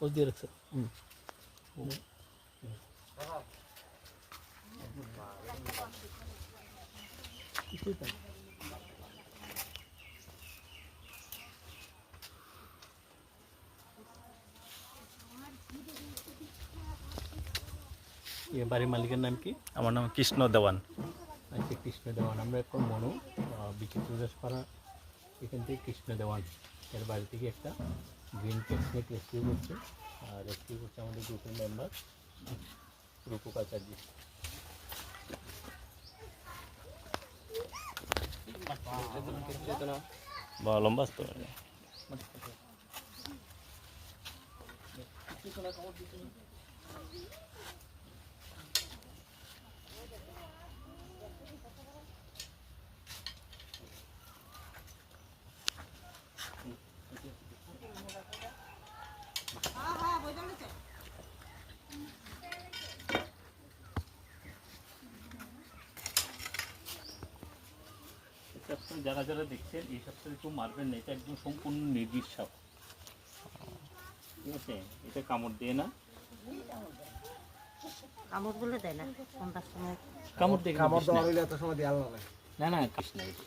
ওই দিয়ে রাখছে কিছুই তো না। ইয়ে বাড়ির মালিকের নাম কি আমার নাম কৃষ্ণ দেওয়ান আচ্ছা কৃষ্ণ দেওয়ান আমরা এখন মনো বিচিত্র দাসপাড়া এখান থেকে কৃষ্ণ দেওয়ান এর বাড়ি থেকে একটা গ্রিন স্নেক রেস্কিউ করছে। আর রেস্কিউ করছে আমাদের গ্রুপের মেম্বার রূপক আচার্য। বা লম্বা তো সপ্তাহে যারা যারা দেখছেন এই সপ্তাহে কেউ মারবেন না এটা একদম সম্পূর্ণ নির্দিষ্ট সাপ ঠিক আছে? এটা কামড় দিয়ে না। কামড় বলে দেয় না কামড় দিয়ে কামড় দেওয়া হইলে এত সময় দেওয়া হবে না। না কিছু না। এটা।